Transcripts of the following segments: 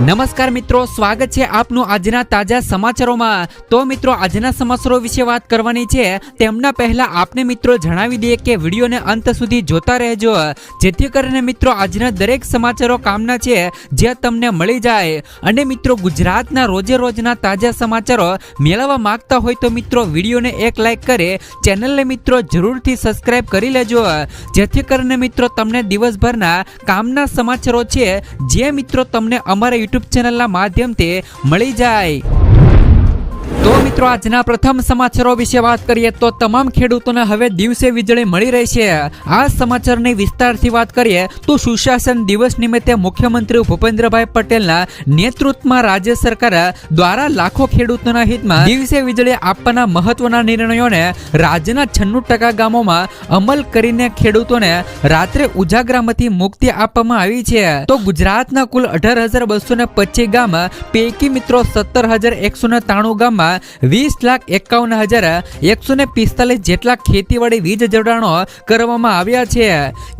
નમસ્કાર મિત્રો, સ્વાગત છે આપનું આજના તાજા સમાચારોમાં. તો મિત્રો, આજના સમાચારો વિશે વાત કરવાની છે. તેમના પહેલા આપને મિત્રો જણાવી દઈએ કે વિડીયોને અંત સુધી જોતા રહેજો. જેથી કરીને મિત્રો, આજના દરેક સમાચારો કામના છે જે તમને મળી જાય. અને મિત્રો, ગુજરાતના રોજે રોજના તાજા સમાચારો મેળવવા માંગતા હોય તો મિત્રો, વિડીયોને એક લાઈક કરે, ચેનલને મિત્રો જરૂરથી સબસ્ક્રાઇબ કરી લેજો. જેથી કરીને મિત્રો, તમને દિવસભરના કામના સમાચારો છે, જે મિત્રો તમને અમારા યુટ્યુબ ચેનલના માધ્યમથી મળી જાય તો મિત્રો, આજના પ્રથમ સમાચારો વિશે વાત કરીએ તો તમામ ખેડૂતોને હવે દિવસે વીજળી મળી રહી છે. આ સમાચારની વિસ્તારથી વાત કરીએ તો સુશાસન દિવસ નિમિત્તે મુખ્યમંત્રી ભૂપેન્દ્રભાઈ પટેલના નેતૃત્વમાં રાજ્ય સરકાર દ્વારા લાખો ખેડૂતોના હિતમાં દિવસે વીજળી આપવાના મહત્વના નિર્ણયોને રાજ્યના છન્નું ટકા ગામોમાં અમલ કરીને ખેડૂતોને રાત્રે ઉજાગરામાંથી મુક્તિ આપવામાં આવી છે. તો ગુજરાતના કુલ અઢાર હજાર બસો ને પચીસ ગામ પૈકી મિત્રો સત્તર હજાર એકસો ને ત્રાણું ગામમાં વીસ લાખ એકાવન હજાર એકસો ને પિસ્તાલીસ જેટલા ખેતીવાડી વીજ જોડાણો કરવામાં આવ્યા છે.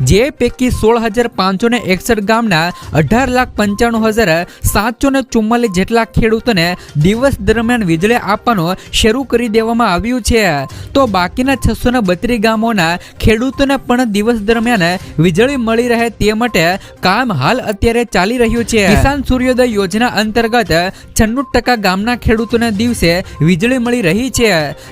જે પૈકી સોળ હજાર પાંચસો ને એકસઠ ગામના અઢાર લાખ પંચાણું હજાર સાતસો ને ચુમ્માલીસ જેટલા ખેડૂતોને દિવસ દરમિયાન વીજળી આપવાનું શરૂ કરી દેવામાં આવ્યું છે. તો બાકીના છસો ને બત્રીસ ગામોના ખેડૂતોને પણ દિવસ દરમિયાન વીજળી મળી રહે તે માટે કામ હાલ અત્યારે ચાલી રહ્યું છે. કિસાન સૂર્યોદય યોજના અંતર્ગત છન્નું ટકા ગામના ખેડૂતોને દિવસે વીજળી મળી રહી છે.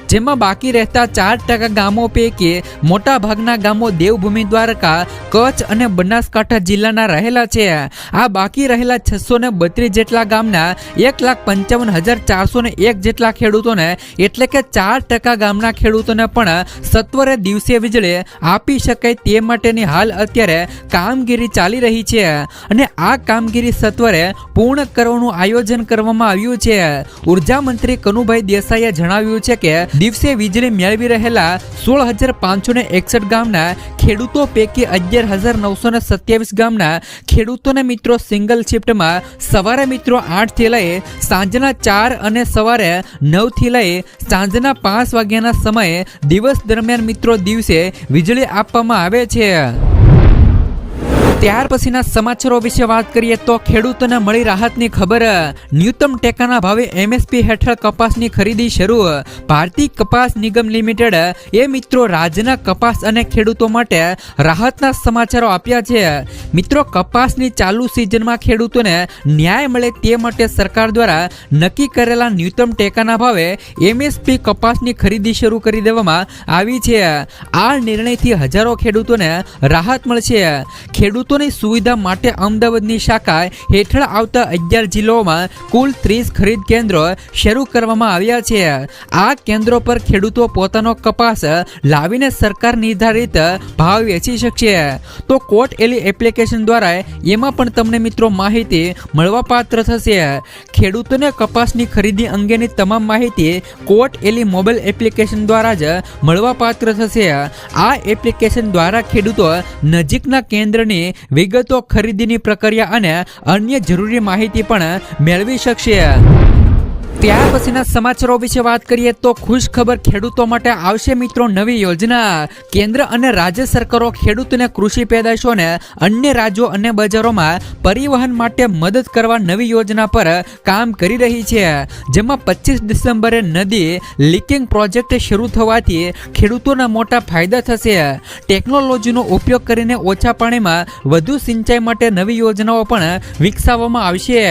જેમાં બાકી રહેતા ચાર ટકા ગામો પૈકી મોટા ભાગના ગામો દેવભૂમિ દ્વારકા, કચ્છ અને બનાસકાંઠા જિલ્લાના રહેલા છે. આ બાકી રહેલા છસો ને બત્રીસ જેટલા ગામના એક લાખ પંચાવન હજાર ચારસો ને એક જેટલા ખેડૂતોને, એટલે કે ચાર ટકા ગામના ખેડૂતોને પણ સત્વરે દિવસે વીજળી આપી શકાય તે માટેની હાલ અત્યારે કામગીરી ચાલી રહી છે. અને આ કામગીરી સત્વરે પૂર્ણ કરવાનું આયોજન કરવામાં આવ્યું છે. ઊર્જા મંત્રી કનુભાઈ દેસાઈએ જણાવ્યું છે કે દિવસે વીજળી મેળવી રહેલા સોળ હજાર પાંચસો ને એકસઠ ગામના ખેડૂતો પૈકી અગિયાર હજાર નવસો ને સત્યાવીસ ગામના ખેડૂતોને મિત્રો સિંગલ શિફ્ટમાં સવારે મિત્રો આઠથી લઈ સાંજના ચાર અને સવારે નવથી લઈ સાંજના પાંચ વાગ્યાના સમયે દિવસ દરમિયાન મિત્રો દિવસે વીજળી આપવામાં આવે છે. ત્યાર પછીના સમાચારો વિશે વાત કરીએ તો ખેડૂતોને મળી રાહતની ખબર. ન્યૂનતમ ટેકાના ભાવે એમએસપી હેઠળ કપાસની ખરીદી શરૂ. ભારતીય કપાસ નિગમ લિમિટેડ એ મિત્રો રાજ્યના કપાસ અને ખેડૂતો માટે રાહતના સમાચારો આપ્યા છે. મિત્રો, કપાસની ચાલુ સિઝનમાં ખેડૂતોને ન્યાય મળે તે માટે સરકાર દ્વારા નક્કી કરેલા ન્યૂનતમ ટેકાના ભાવે એમએસપી કપાસની ખરીદી શરૂ કરી દેવામાં આવી છે. આ નિર્ણયથી હજારો ખેડૂતોને રાહત મળશે. ખેડૂતોની સુવિધા માટે અમદાવાદની શાખા હેઠળ આવતા અગિયાર જિલ્લાઓમાં કુલ ત્રીસ ખરીદ કેન્દ્રો શરૂ કરવામાં આવ્યા છે. આ કેન્દ્રો પર ખેડૂતો પોતાનો કપાસ લાવીને સરકાર નિર્ધારિત ભાવ વેચી શકશે. તો કોટ એલી એપ્લિકેશન દ્વારા એમાં પણ તમને મિત્રો માહિતી મળવાપાત્ર થશે. ખેડૂતોને કપાસની ખરીદી અંગેની તમામ માહિતી કોટ એલી મોબાઈલ એપ્લિકેશન દ્વારા જ મળવાપાત્ર થશે. આ એપ્લિકેશન દ્વારા ખેડૂતો નજીકના કેન્દ્રની વિગતો ખરીદીની પ્રક્રિયા અને અન્ય જરૂરી માહિતી પણ મેળવી શકશે. ત્યાર પછીના સમાચારો વિશે વાત કરીએ તો ખુશ ખબર ખેડૂતો માટે આવશે મિત્રો નવી યોજના. કેન્દ્ર અને રાજ્ય સરકારો ખેડૂતોને કૃષિ પેદાશોને અન્ય રાજ્યો અને બજારોમાં પરિવહન માટે મદદ કરવા નવી યોજના પર કામ કરી રહી છે. જેમાં પચીસ ડિસેમ્બરે નદી લીકિંગ પ્રોજેક્ટ શરૂ થવાથી ખેડૂતોના મોટા ફાયદા થશે. ટેકનોલોજીનો ઉપયોગ કરીને ઓછા પાણીમાં વધુ સિંચાઈ માટે નવી યોજનાઓ પણ વિકસાવવામાં આવશે.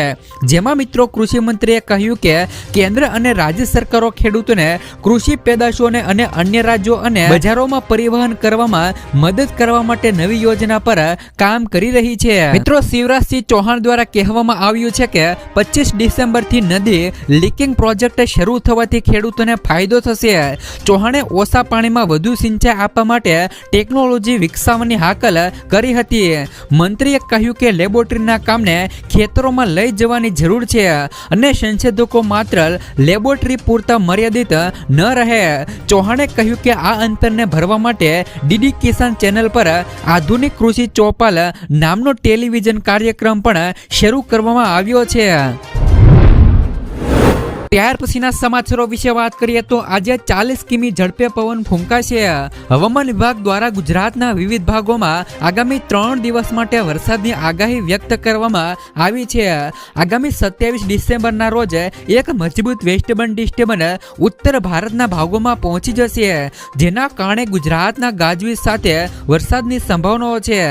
જેમાં મિત્રો કૃષિ મંત્રીએ કહ્યું કે કેન્દ્ર અને રાજ્ય સરકારો ખેડૂતોને કૃષિ પેદાશોને અને અન્ય રાજ્યો અને બજારોમાં પરિવહન કરવામાં મદદ કરવા માટે નવી યોજના પર કામ કરી રહી છે. મિત્રો, શિવરાજસિંહ ચૌહાણ દ્વારા કહેવામાં આવ્યું છે કે પચીસ ડિસેમ્બરથી નદી લીકિંગ પ્રોજેક્ટ શરૂ થવાથી ખેડૂતોને ફાયદો થશે. ચૌહાણે ઓછા પાણીમાં વધુ સિંચાઈ આપવા માટે ટેકનોલોજી વિકસાવવાની હાકલ કરી હતી. મંત્રીએ કહ્યું કે લેબોરેટરીના કામને ખેતરોમાં લઈ જવાની જરૂર છે અને સંશોધકો માત્ર લેબોરેટરી પૂરતા મર્યાદિત ન રહે. ચૌહાણે કહ્યું કે આ અંતરને ભરવા માટે ડીડી કિસાન ચેનલ પર આધુનિક કૃષિ ચોપાલ નામનો ટેલિવિઝન કાર્યક્રમ પણ શરૂ કરવામાં આવ્યો છે. ત્યાર પછીના સમાચારો વિશે વાત કરીએ તો આજે ચાલીસ કિમી ઝડપે પવન ફૂંકાશે. હવામાન વિભાગ દ્વારા ગુજરાતના વિવિધ ભાગોમાં આગામી ત્રણ દિવસ માટે વરસાદની આગાહી વ્યક્ત કરવામાં આવી છે. આગામી સત્યાવીસ ડિસેમ્બરના રોજ એક મજબૂત વેસ્ટબન ડિસ્ટર્બન ઉત્તર ભારતના ભાગોમાં પહોંચી જશે, જેના કારણે ગુજરાતના ગાજવીજ સાથે વરસાદની સંભાવનાઓ છે.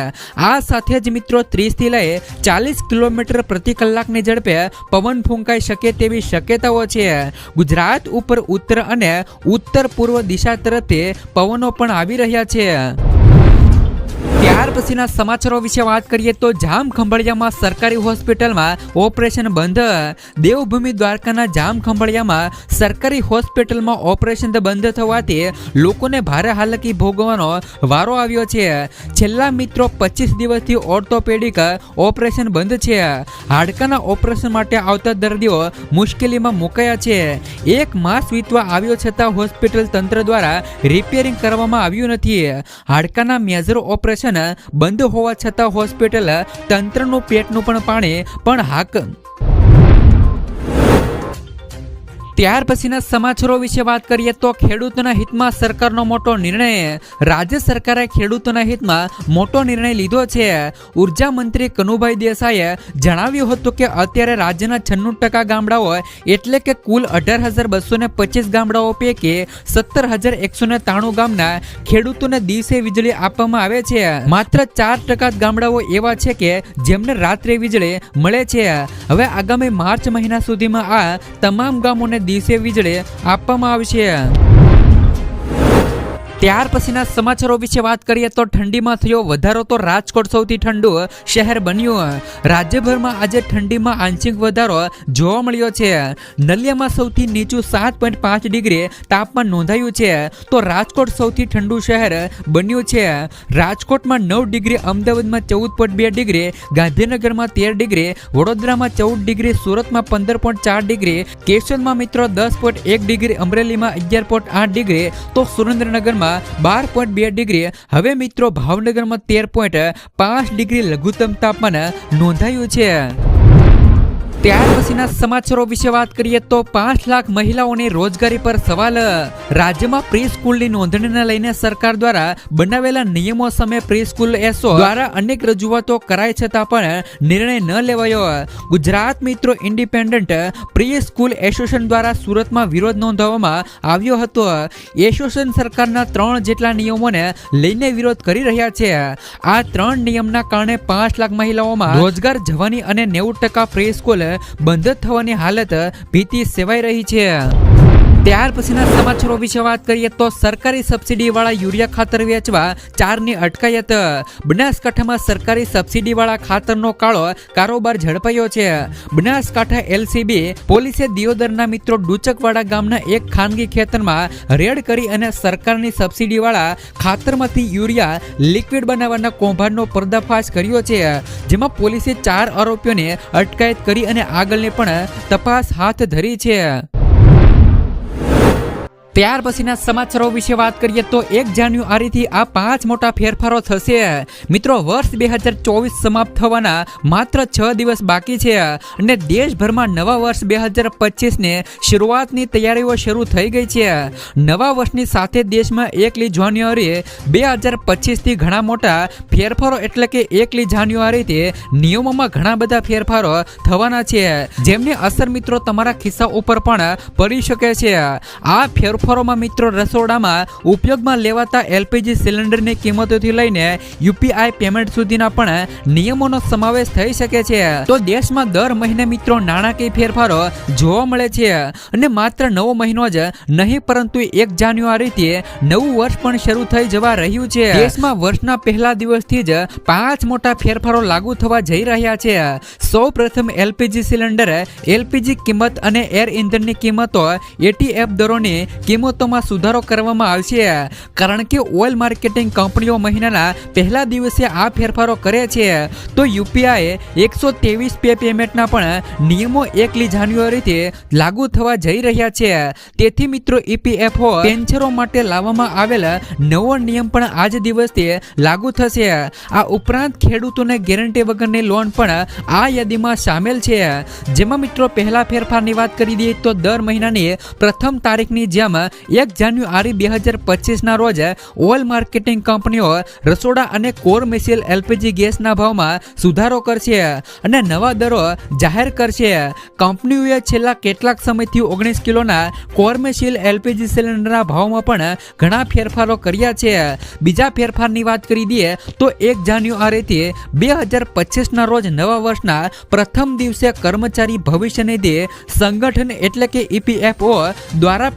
આ સાથે જ મિત્રો ત્રીસથી લઈ ચાલીસ કિલોમીટર પ્રતિ કલાકની ઝડપે પવન ફૂંકાઈ શકે તેવી શક્યતાઓ છે. ગુજરાત ઉપર ઉત્તર અને ઉત્તર પૂર્વ દિશા તરફે પવનો પણ આવી રહ્યા છે. ત્યાર પછીના સમાચારો વિશે વાત કરીએ તો જામ ખંભાળિયામાં સરકારી હોસ્પિટલમાં ઓપરેશન બંધ. દેવભૂમિ દ્વારકાના જામ ખંભાળિયામાં સરકારી હોસ્પિટલમાં ઓપરેશન બંધ થવાથી લોકોને ભારે હાલકી ભોગવવાનો વારો આવ્યો છે. છેલ્લા મિત્રો પચીસ દિવસથી ઓર્થોપેડિક ઓપરેશન બંધ છે. હાડકાના ઓપરેશન માટે આવતા દર્દીઓ મુશ્કેલીમાં મુકાયા છે. એક માસ વીતવા આવ્યો છતાં હોસ્પિટલ તંત્ર દ્વારા રિપેરિંગ કરવામાં આવ્યું નથી. હાડકાના મેજર ઓપરેશન બંધ હોવા છતાં હોસ્પિટલ તંત્રનું પેટનું પણ પાણી પણ હાક ત્યાર પછીના સમાચારો વિશે વાત કરીએ તો ખેડૂતોના હિતમાં સરકારનો મોટો નિર્ણય રાજ્ય સરકારે ખેડૂતોના હિતમાં મોટો નિર્ણય લીધો છે. ઊર્જા મંત્રી કનુભાઈ દેસાઈએ જણાવ્યું હતું કે અત્યારે રાજ્યના છન્નું ટકા ગામડાઓ એટલે કે કુલ અઢાર હજાર બસો ને પચીસ ગામડાઓ પૈકી સત્તર હજાર એકસો ને ત્રાણું ગામના ખેડૂતોને દિવસે વીજળી આપવામાં આવે છે. માત્ર ચાર ટકા ગામડાઓ એવા છે કે જેમને રાત્રે વીજળી મળે છે. હવે આગામી માર્ચ મહિના સુધીમાં આ તમામ ગામોને દિવસે વીજળી આપવામાં આવશે ત્યાર પછીના સમાચારો વિશે વાત કરીએ તો ઠંડીમાં થયો વધારો તો રાજકોટ સૌથી ઠંડુ શહેર બન્યું. રાજ્યભરમાં આજે ઠંડીમાં આંશિક વધારો જોવા મળ્યો છે. નલિયામાં સૌથી નીચું સાત પોઈન્ટ પાંચ ડિગ્રી તાપમાન નોંધાયું છે. તો રાજકોટ સૌથી ઠંડુ શહેર બન્યું છે. રાજકોટમાં નવ ડિગ્રી, અમદાવાદમાં ચૌદ પોઈન્ટ બે ડિગ્રી, ગાંધીનગરમાં તેર ડિગ્રી, વડોદરામાં ચૌદ ડિગ્રી, સુરતમાં પંદર પોઈન્ટ ચાર ડિગ્રી, કેશોદમાં મિત્રો દસ પોઈન્ટ એક ડિગ્રી, અમરેલીમાં અગિયાર પોઈન્ટ આઠ ડિગ્રી. તો સુરેન્દ્રનગરમાં બાર પોઈન્ટ બે ડિગ્રી. હવે મિત્રો ભાવનગરમાં તેર પોઈન્ટ પાંચ ડિગ્રી લઘુત્તમ તાપમાન નોંધાયું છે. ત્યાર પછીના સમાચારો વિશે વાત કરીએ તો પાંચ લાખ મહિલાઓની રોજગારી પર સવાલ. રાજ્યમાં પ્રી સ્કૂલની નોંધણીને લઈને સરકાર દ્વારા બનાવેલા નિયમો સામે પ્રી સ્કૂલ એસો દ્વારા અનેક રજૂઆતો કરાય છતાં પણ નિર્ણય ન લેવાયો. ગુજરાત મિત્રો ઇન્ડિપેન્ડન્ટ પ્રી સ્કૂલ એસોસિએશન દ્વારા સુરતમાં વિરોધ નોંધાવવામાં આવ્યો હતો. એસોસિએશન સરકારના ત્રણ જેટલા નિયમોને લઈને વિરોધ કરી રહ્યા છે. આ ત્રણ નિયમના કારણે પાંચ લાખ મહિલાઓમાં રોજગાર, જવાની અને નેવું ટકા પ્રી સ્કૂલ બંધ થવાની હાલત ભીતિ સેવાઈ રહી છે. ત્યાર પછીના સમાચારો વિશે વાત કરીએ તો સરકારી સબસિડી વાળા યુરિયા ખાતર વેચવા ચારની અટકાયત. બનાસકાંઠામાં સરકારી સબસિડી વાળા ખાતરનો કાળો કારોબાર ઝડપાયો છે. બનાસકાંઠા એલસીબી પોલીસે દિયોદરના મિત્રો ડુચકવાડા ગામના એક ખાનગી ખેતરમાં રેડ કરી અને સરકારની સબસિડી વાળા ખાતરમાંથી યુરિયા લિક્વિડ બનાવવાના કૌભાંડનો પર્દાફાશ કર્યો છે. જેમાં પોલીસે ચાર આરોપીઓને અટકાયત કરી અને આગળની પણ તપાસ હાથ ધરી છે. ત્યાર પછીના સમાચારો વિશે વાત કરીએ તો એક જાન્યુઆરીથી આ પાંચ મોટા ફેરફારો થશે. મિત્રો, વર્ષ બે હજાર ચોવીસ સમાપ્ત થવાના માત્ર છ દિવસ બાકી છે અને દેશભરમાં નવા વર્ષ બે હજાર પચીસને શરૂઆતની તૈયારીઓ શરૂ થઈ ગઈ છે. નવા વર્ષની સાથે દેશમાં એકલી જાન્યુઆરી બે હજાર પચીસથી ઘણા મોટા ફેરફારો એટલે કે એકલી જાન્યુઆરીથી નિયમોમાં ઘણા બધા ફેરફારો થવાના છે. જેમની અસર મિત્રો તમારા ખિસ્સા ઉપર પણ પડી શકે છે. આ ફેરફારો ફેરફારોમાં મિત્રો રસોડામાં ઉપયોગમાં લેવાતા એલપીજી સિલિન્ડરની કિંમતોથી લઈને યુપીઆઈ પેમેન્ટ સુધીના પણ નિયમોનો સમાવેશ થઈ શકે છે. તો દેશમાં દર મહિને મિત્રો નાણાકીય ફેરફારો જોવા મળે છે અને માત્ર નવો મહિનો જ નહીં, પરંતુ એક જાન્યુઆરીથી નવું વર્ષ પણ શરૂ થઈ જવા રહ્યું છે. દેશમાં વર્ષના પહેલા દિવસથી જ પાંચ મોટા ફેરફારો લાગુ થવા જઈ રહ્યા છે. સૌ પ્રથમ એલપીજી સિલિન્ડર, એલપીજી કિંમત અને એર ઇંધણની કિંમતો એટીએફ દરોની કિંમતોમાં સુધારો કરવામાં આવશે. કારણ કે ઓઇલ માર્કેટિંગ કંપનીઓ મહિનાના પહેલા દિવસે આ ફેરફારો કરે છે. તો યુપીઆઈ એકસો ત્રેવીસ પે પેમેન્ટના પણ નિયમો એકલી જાન્યુઆરીથી લાગુ થવા જઈ રહ્યા છે. તેથી મિત્રો, ઈપીએફઓ પેન્શનરો માટે લાવવામાં આવેલ નવો નિયમ પણ આજ દિવસથી લાગુ થશે. આ ઉપરાંત ખેડૂતોને ગેરંટી વગરની લોન પણ આ યાદીમાં સામેલ છે. જેમાં મિત્રો, પહેલા ફેરફારની વાત કરી દઈએ તો દર મહિનાની પ્રથમ તારીખની જેમ એક જાન્યુઆરી બે હજાર પચીસના રોજ ઓઇલ માર્કેટિંગ કંપનીઓ રસોડા અને કોર મિસિલ એલપીજી ગેસના ભાવમાં સુધારો કરશે અને નવા દરો જાહેર કરશે. કંપનીઓએ છેલ્લા કેટલાક સમયથી ઓગણીસ કિલોના કોર્મેશિલ એલપીજી સિલિન્ડરના ભાવમાં પણ ઘણા ફેરફારો કર્યા છે. બીજા ફેરફારની વાત કરી દઈએ તો એક જાન્યુઆરીથી બે હજાર પચીસના રોજ નવા વર્ષના પ્રથમ દિવસે કર્મચારી ભવિષ્ય નિધિ સંગઠન એટલે કે ઈપીએફઓ દ્વારા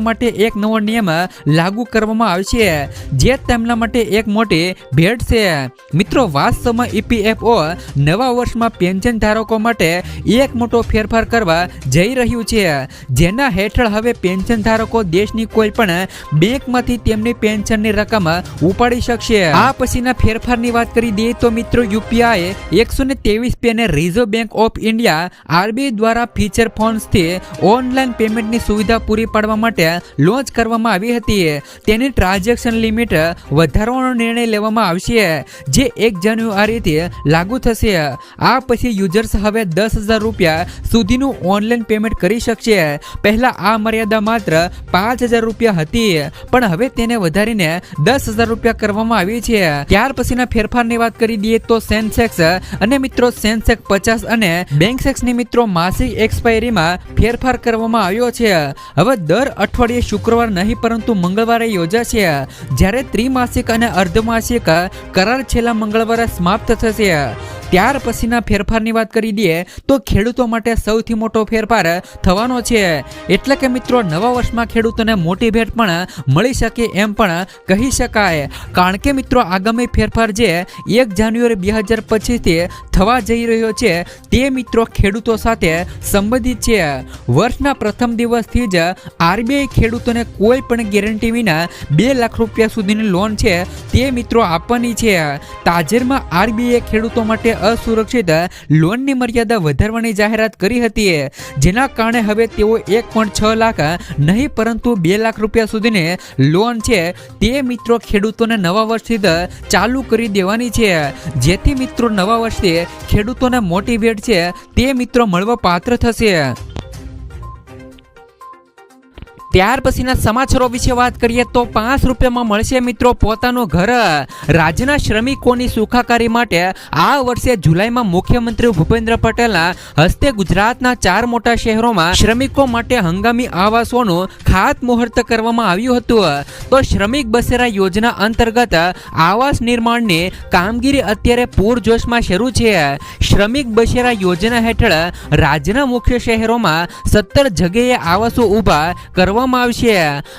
પેન્શનરો માટે એક નવો નિયમ લાગુ કરવામાં આવશે જે તેમના માટે એક મોટી ભેટ છે. મિત્રો, વાસ્તવમાં ઈપીએફઓ નવા વર્ષમાં પેન્શન ધારકો માટે એક મોટો ફેરફાર કરવા જઈ રહ્યું છે. જેના હેઠળ હવે પેન્શન ધારકો દેશની કોઈ પણ બેંકમાંથી તેમની પેન્શનની રકમ ઉપાડી શકશે. આ પછીના ફેરફારની વાત કરી દઈએ તો મિત્રો યુપીઆઈ એકસો ને ત્રેવીસ પેને reserve bank of India RBI દ્વારા ફીચર ફોન્સથી ઓનલાઈન પેમેન્ટની સુવિધા પૂરી પાડવા માટે લોન્ચ કરવામાં આવી હતી. તેની ટ્રાન્ઝેક્શન લિમિટ વધારવાનો નિર્ણય લેવામાં આવશે, જે એક જાન્યુઆરીથી લાગુ થશે. આ પછી યુઝર્સ હવે દસ હજાર રૂપિયા સુધીનું ઓનલાઈન પેમેન્ટ કરી શકશે. પહેલા આ મર્યાદા માત્ર પાંચ હજાર રૂપિયા હતી, પણ હવે તેને વધારીને દસ હજાર રૂપિયા કરવામાં આવી છે. ત્યાર પછીના ફેરફારની વાત કરી દઈએ તો સેન્સેક્સ અને મિત્રો સેન્સેક્સ પચાસ અને બેંક સેક્સની મિત્રો માસિક એક્સપાયરીમાં ફેરફાર કરવામાં આવ્યો છે. હવે દર અઠવાડિયે શુક્રવાર નહીં, પરંતુ મંગળવારે યોજાશે. જ્યારે ત્રિમાસિક અને અર્ધમાસિક કરાર છેલ્લા મંગળવારે સમાપ્ત થશે. ત્યાર પછીના ફેરફારની વાત કરી દઈએ, તો ખેડૂતો માટે સૌથી મોટો ફેરફાર થવાનો છે. એટલે કે મિત્રો, નવા વર્ષમાં ખેડૂતોને મોટી ભેટ પણ મળી શકે એમ પણ કહી શકાય. કારણ કે મિત્રો, આગામી ફેરફાર જે એક જાન્યુઆરી બે હજાર પચીસથી થવા જઈ રહ્યો છે તે મિત્રો ખેડૂતો સાથે સંબંધિત છે. વર્ષના પ્રથમ દિવસથી જ આરબીઆઈ ખેડૂતોને કોઈ પણ ગેરંટી વિના બે લાખ રૂપિયા સુધીની લોન છે તે મિત્રો આપવાની છે. તાજેરમાં આરબીઆઈ ખેડૂતો માટે અસુરક્ષિત લોનની મર્યાદા વધારવાની જાહેરાત કરી હતી. જેના કારણે હવે તેઓ એક પોઈન્ટ છ લાખ નહીં, પરંતુ બે લાખ રૂપિયા સુધીની લોન છે તે મિત્રો ખેડૂતોને નવા વર્ષથી ચાલુ કરી દેવાની છે. જેથી મિત્રો નવા વર્ષથી ખેડૂતોને મોટી ભેટ છે. તે મિત્રો મળવા પાત્ર થશે. ત્યાર પછીના સમાચારો વિશે વાત કરીએ તો પાંચ રૂપિયામાં મળશે મિત્રો પોતાનું ઘર. રાજ્યના શ્રમિકોની સુખાકારી માટે આ વર્ષે જુલાઈમાં મુખ્યમંત્રી ભૂપેન્દ્ર પટેલના હસ્તે ગુજરાતના ચાર મોટા શહેરોમાં શ્રમિકો માટે હંગામી આવાસોનું ખાતમુહૂર્ત કરવામાં આવ્યું હતું. તો શ્રમિક બસેરા યોજના અંતર્ગત આવાસ નિર્માણની કામગીરી અત્યારે પૂરજોશમાં શરૂ છે. શ્રમિક બસેરા યોજના હેઠળ રાજ્યના મુખ્ય શહેરોમાં સત્તર જગ્યાએ આવાસો ઊભા કરવામાં આવશે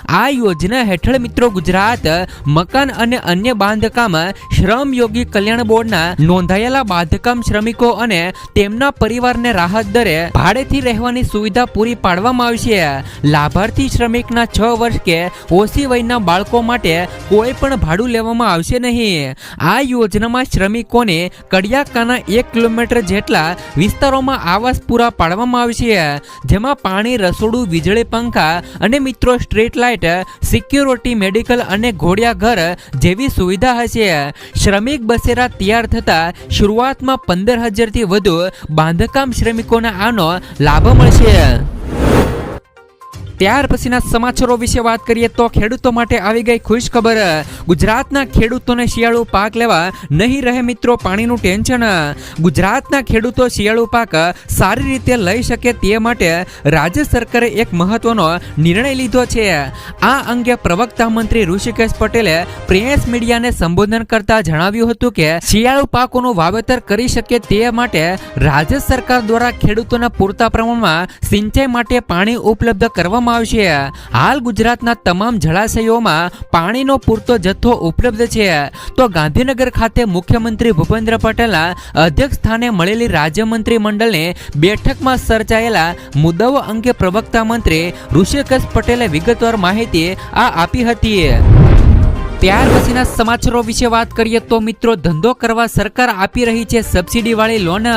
આ યોજના હેઠળ મિત્રો ગુજરાત, મકાન અને અન્ય બાંધકામ શ્રમયોગી કલ્યાણ બોર્ડના નોંધાયેલા બાંધકામ શ્રમિકો અને તેમના પરિવારને રાહત દરે ભાડેથી રહેવાની સુવિધા પૂરી પાડવામાં આવશે લાભાર્થી શ્રમિકના છ વર્ષ કે ઓછી વયના બાળકો માટે કોઈ પણ ભાડું લેવામાં આવશે નહીં. આ યોજનામાં શ્રમિકોને કડિયાકાના એક કિલોમીટર જેટલા વિસ્તારોમાં આવાસ પૂરા પાડવામાં આવશે. જેમાં પાણી, રસોડું, વીજળી, પંખા અને મિત્રો સ્ટ્રીટ લાઇટ સિક્યોરિટી મેડિકલ અને ઘોડિયા ઘર જેવી સુવિધા હશે. શ્રમિક બસેરા તૈયાર થતા શરૂઆતમાં પંદર હજારથી વધુ બાંધકામ શ્રમિકોને આનો લાભ મળશે. ત્યાર પછીના સમાચારો વિશે વાત કરીએ તો ખેડૂતો માટે આવી ગઈ ખુશ ખબર. ગુજરાતના ખેડૂતોને શિયાળુ પાક લેવા નહીં રહે મિત્રો પાણીનું ટેન્શન. ગુજરાતના ખેડૂતો શિયાળુ પાક સારી રીતે લઈ શકે તે માટે રાજ્ય સરકારે એક મહત્વનો નિર્ણય લીધો છે. આ અંગે પ્રવક્તા મંત્રી ઋષિકેશ પટેલે પ્રેસ મીડિયાને સંબોધન કરતા જણાવ્યું હતું કે, શિયાળુ પાકોનું વાવેતર કરી શકે તે માટે રાજ્ય સરકાર દ્વારા ખેડૂતોના પૂરતા પ્રમાણમાં સિંચાઈ માટે પાણી ઉપલબ્ધ કરવામાં આપવામાં આવશે હાલ ગુજરાતના તમામ જળાશયોમાં પાણીનો પૂરતો જથ્થો ઉપલબ્ધ છે. તો ગાંધીનગર ખાતે મુખ્યમંત્રી ભૂપેન્દ્ર પટેલના અધ્યક્ષ સ્થાને મળેલી રાજ્ય મંત્રીમંડળની બેઠકમાં સર્જાયેલા મુદ્દાઓ અંગે પ્રવક્તા મંત્રી ઋષિકેશ પટેલે વિગતવાર માહિતી આ આપી હતી. ત્યાર પછીના સમાચારો વિશે વાત કરીએ તો મિત્રો, ધંધો કરવા સરકાર આપી રહી છે સબસિડી વાળી લોન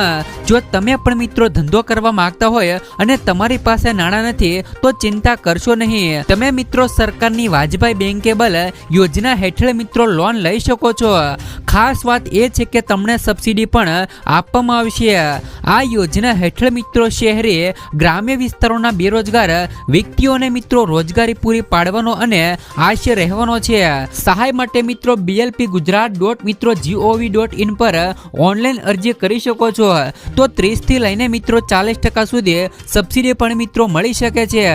જો તમે પણ મિત્રો ધંધો કરવા માંગતા હોય અને તમારી પાસે નાણાં નથી, તો ચિંતા કરશો નહીં. તમે મિત્રો સરકારની વાજપાઈ બેંકેબલ યોજના હેઠળ મિત્રો લોન લઈ શકો છો. ખાસ વાત એ છે કે તમને સબસિડી પણ આપવામાં આવશે. આ યોજના હેઠળ મિત્રો શહેરે ગ્રામ્ય વિસ્તારોના બેરોજગાર વ્યક્તિઓને મિત્રો રોજગારી પૂરી પાડવાનો અને આશય રહેવાનો છે. સહાય માટે મિત્રો બીએલપી ગુજરાત ડોટ મિત્રો જીઓવી ડોટ ઇન પર ઓનલાઈન અરજી કરી શકો છો. તો ત્રીસથી લઈને મિત્રો ચાલીસ ટકા સુધી સબસિડી પણ મિત્રો મળી શકે છે.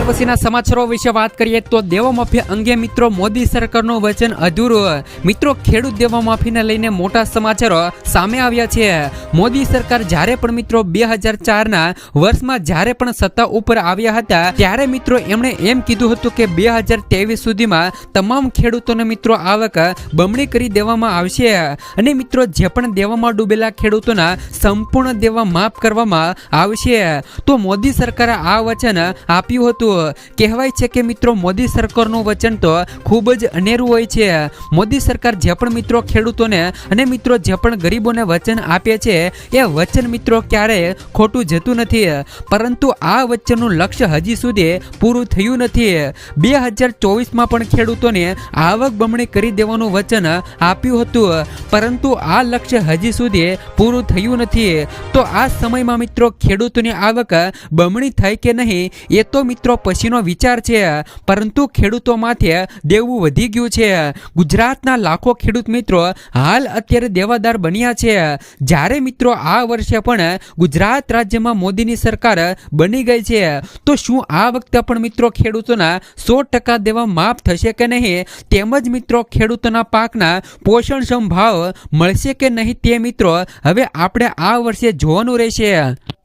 ત્યાર પછીના સમાચારો વિશે વાત કરીએ તો દેવા અંગે મિત્રો મોદી સરકારનું વચન અધૂરું. મિત્રો, ખેડૂત દેવા લઈને મોટા સમાચારો સામે આવ્યા છે. મોદી સરકાર જ્યારે પણ મિત્રો બે હજાર ચારના વર્ષમાં જ્યારે પણ સત્તા ઉપર આવ્યા હતા, ત્યારે મિત્રો એમણે એમ કીધું હતું કે બે હજાર ત્રેવીસ સુધીમાં તમામ ખેડૂતોને મિત્રો આવક બમણી કરી દેવામાં આવશે. અને મિત્રો, જે પણ દેવામાં ડૂબેલા ખેડૂતોના સંપૂર્ણ દેવા માફ કરવામાં આવશે. તો મોદી સરકારે આ વચન આપ્યું હતું. કહેવાય છે કે મિત્રો, મોદી સરકારનું વચન તો ખૂબ જ અનેરું હોય છે. મોદી સરકાર જે પણ મિત્રો ખેડૂતોને અને મિત્રો જે પણ ગરીબોને વચન આપે છે, એ વચન મિત્રો ક્યારેય ખોટું જતું નથી. પરંતુ આ વચનનું લક્ષ્ય હજી સુધી પૂરું થયું નથી. બે હજાર ચોવીસમાં પણ ખેડૂતોને આવક બમણી કરી દેવાનું વચન આપ્યું હતું. પરંતુ આ લક્ષ્ય હજી સુધી પૂરું થયું નથી. તો આ સમયમાં મિત્રો, ખેડૂતોની આવક બમણી થાય કે નહીં, એ તો મિત્રો પછીનો વિચાર છે. પરંતુ ખેડૂતો માથે દેવું વધી ગયું છે. ગુજરાતના લાખો ખેડૂત મિત્રો હાલ અત્યારે દેવાદાર બન્યા છે. જ્યારે મિત્રો આ વર્ષે પણ ગુજરાત રાજ્યમાં મોદીની સરકાર બની ગઈ છે, તો શું આ વખતે પણ મિત્રો ખેડૂતોના સો ટકા દેવા માફ થશે કે નહીં? તેમજ મિત્રો ખેડૂતોના પાકના પોષણક્ષમ ભાવ મળશે કે નહીં તે મિત્રો હવે આપણે આ વર્ષે જોવાનું રહેશે.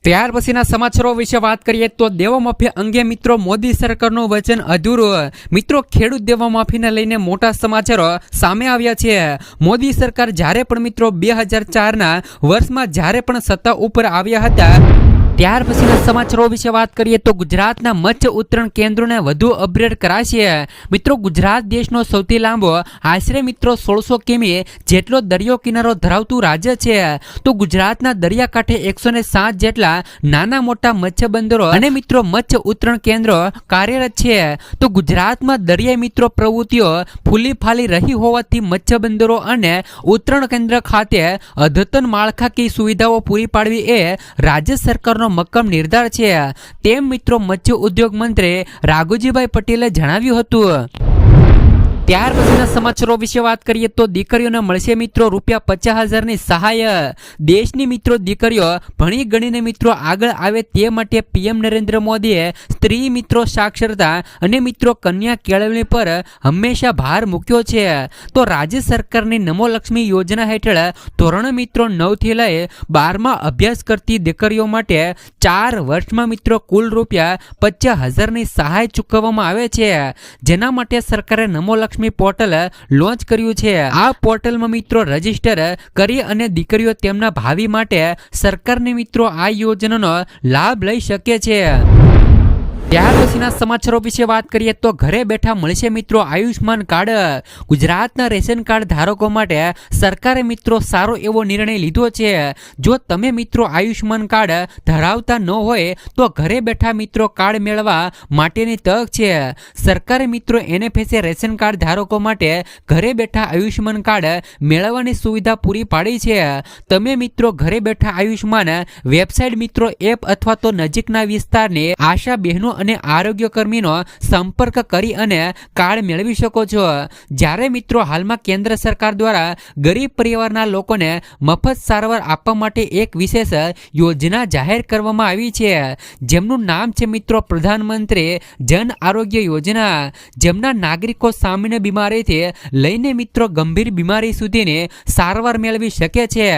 ત્યાર પછીના સમાચારો વિશે વાત કરીએ તો દેવા અંગે મિત્રો મોદી સરકારનું વચન અધૂરું મિત્રો, ખેડૂત દેવા માફીને લઈને મોટા સમાચારો સામે આવ્યા છે. મોદી સરકાર જ્યારે પણ મિત્રો બે હજાર ચારના વર્ષમાં જ્યારે પણ સત્તા ઉપર આવ્યા હતા ત્યાર પછીના સમાચારો વિશે વાત કરીએ તો ગુજરાતના મત્સ્ય ઉત્તરણ કેન્દ્રોને વધુ અપગ્રેડ કરાશે. મિત્રો, ગુજરાત દેશનો સૌથી લાંબો, આશરે મિત્રો સોળસો કિમી જેટલો દરિયો કિનારો ધરાવતું રાજ્ય છે. તો ગુજરાતના દરિયાકાંઠે એકસો ને સાત જેટલા નાના મોટા મત્સ્ય બંદરો અને મિત્રો મત્સ્ય ઉત્તરણ કેન્દ્રો કાર્યરત છે. તો ગુજરાતમાં દરિયાઈ મિત્રો પ્રવૃત્તિઓ ફૂલી ફાલી રહી હોવાથી મત્સ્ય બંદરો અને ઉત્તરણ કેન્દ્ર ખાતે અદ્યતન માળખાકીય સુવિધાઓ પૂરી પાડવી એ રાજ્ય સરકારનો મક્કમ નિર્ધાર છે. તેમ મિત્રો મત્સ્ય ઉદ્યોગ મંત્રી રાઘુજીભાઈ પટેલે જણાવ્યું હતું. ત્યાર પછીના સમાચારો વિશે વાત કરીએ તો દીકરીઓને મળશે મિત્રો રૂપિયા પચાસ હજારની સહાય. દેશની મિત્રો દીકરીઓ, ભણી ગણીને મિત્રો આગળ આવે તે માટે પીએમ નરેન્દ્ર મોદીએ સ્ત્રી મિત્રો સાક્ષરતા અને મિત્રો કન્યા કેળવણી પર હંમેશા ભાર મૂક્યો છે. તો રાજ્ય સરકારની નમોલક્ષ્મી યોજના હેઠળ ધોરણ મિત્રો નવથી લઈ બારમાં અભ્યાસ કરતી દીકરીઓ માટે ચાર વર્ષમાં મિત્રો કુલ રૂપિયા પચાસ હજારની સહાય ચૂકવવામાં આવે છે. જેના માટે સરકારે નમો લક્ષ્મી પોર્ટલ લોન્ચ કર્યું છે. આ પોર્ટલમાં મિત્રો રજિસ્ટર કરી અને દીકરીઓ તેમના ભાવિ માટે સરકારની મિત્રો આ યોજનાનો લાભ લઈ શકે છે. ત્યાર પછીના સમાચારો વિશે વાત કરીએ તો ઘરે બેઠા મળશે મિત્રો આયુષ્માન કાર્ડ. ગુજરાતના રેશન કાર્ડ ધારકો માટે સરકારે મિત્રો સારો એવો નિર્ણય લીધો છે. જો તમે મિત્રો આયુષ્માન કાર્ડ ધરાવતા ન હોય તો ઘરે બેઠા મિત્રો કાર્ડ મેળવવા માટેની તક છે. સરકારે મિત્રો એનએફએસએ રેશન કાર્ડ ધારકો માટે ઘરે બેઠા આયુષ્માન કાર્ડ મેળવવાની સુવિધા પૂરી પાડી છે. તમે મિત્રો ઘરે બેઠા આયુષ્માન વેબસાઇટ મિત્રો એપ અથવા તો નજીકના વિસ્તારની આશા બહેનો અને આરોગ્ય કર્મીનો સંપર્ક કરી અને કાર્ડ મેળવી શકો છો. જ્યારે મિત્રો હાલમાં કેન્દ્ર સરકાર દ્વારા ગરીબ પરિવારના લોકોને મફત સારવાર આપવા માટે એક વિશેષ યોજના જાહેર કરવામાં આવી છે. જેમનું નામ છે મિત્રો પ્રધાનમંત્રી જન આરોગ્ય યોજના. જેમના નાગરિકો સામાન્ય બીમારીથી લઈને મિત્રો ગંભીર બીમારી સુધીની સારવાર મેળવી શકે છે.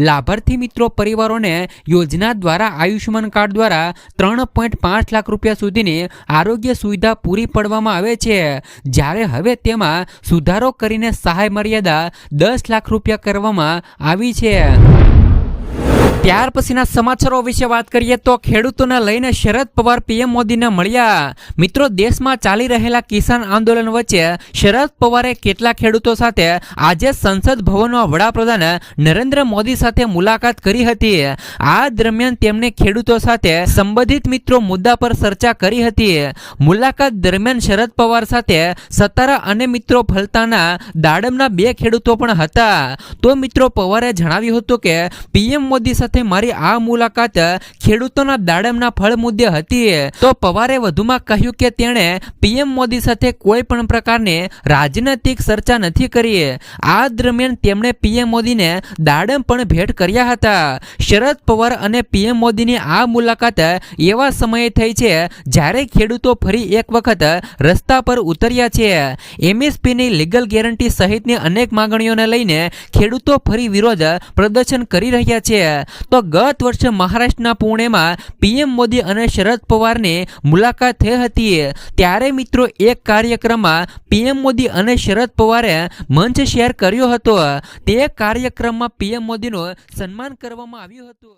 લાભાર્થી મિત્રો પરિવારોને યોજના દ્વારા આયુષ્યમાન કાર્ડ દ્વારા ત્રણ પોઈન્ટ પાંચ લાખ રૂપિયા સુધીની આરોગ્ય સુવિધા પૂરી પાડવામાં આવે છે. જ્યારે હવે તેમાં સુધારો કરીને સહાય મર્યાદા દસ લાખ રૂપિયા કરવામાં આવી છે. ત્યાર પછીના સમાચારો વિશે વાત કરીએ તો ખેડૂતોને લઈને શરદ પવાર પીએમ મોદીને મળ્યા. મિત્રો, દેશમાં ચાલી રહેલા કિસાન આંદોલન વચ્ચે શરદ પવારે કેટલા ખેડૂતો સાથે આજે સંસદ ભવનમાં વડાપ્રધાન નરેન્દ્ર મોદી સાથે મુલાકાત કરી હતી. આ દરમિયાન તેમણે ખેડૂતો સાથે સંબંધિત મિત્રો મુદ્દા પર ચર્ચા કરી હતી. મુલાકાત દરમિયાન શરદ પવાર સાથે સતારા અને મિત્રો ફલતાના દાડમના બે ખેડૂતો પણ હતા. તો મિત્રો, પવારે જણાવ્યું હતું કે, પીએમ મોદી સાથે મારી આ મુલાકાત ખેડૂતોના દાડમના ફળ મુદ્દે હતી. તો પવારે વધુમાં કહ્યું કે તેણે પીએમ મોદી સાથે કોઈ પણ પ્રકારની રાજનૈતિક ચર્ચા નથી કરી. આ દરમિયાન તેમણે પીએમ મોદીને દાડમ પણ ભેટ કર્યા હતા. શરદ પવાર અને પીએમ મોદીની આ મુલાકાત એવા સમયે થઈ છે જ્યારે ખેડૂતો ફરી એક વખત રસ્તા પર ઉતર્યા છે. એમએસપીની લીગલ ગેરંટી સહિતની અનેક માંગણીઓને લઈને ખેડૂતો ફરી વિરોધ પ્રદર્શન કરી રહ્યા છે. તો ગત વર્ષે મહારાષ્ટ્રના પુણેમાં પીએમ મોદી અને શરદ પવારની મુલાકાત થઈ હતી. ત્યારે મિત્રો એક કાર્યક્રમમાં પીએમ મોદી અને શરદ પવારે મંચ શેર કર્યો હતો. તે કાર્યક્રમમાં પીએમ મોદીનું સન્માન કરવામાં આવ્યું હતું.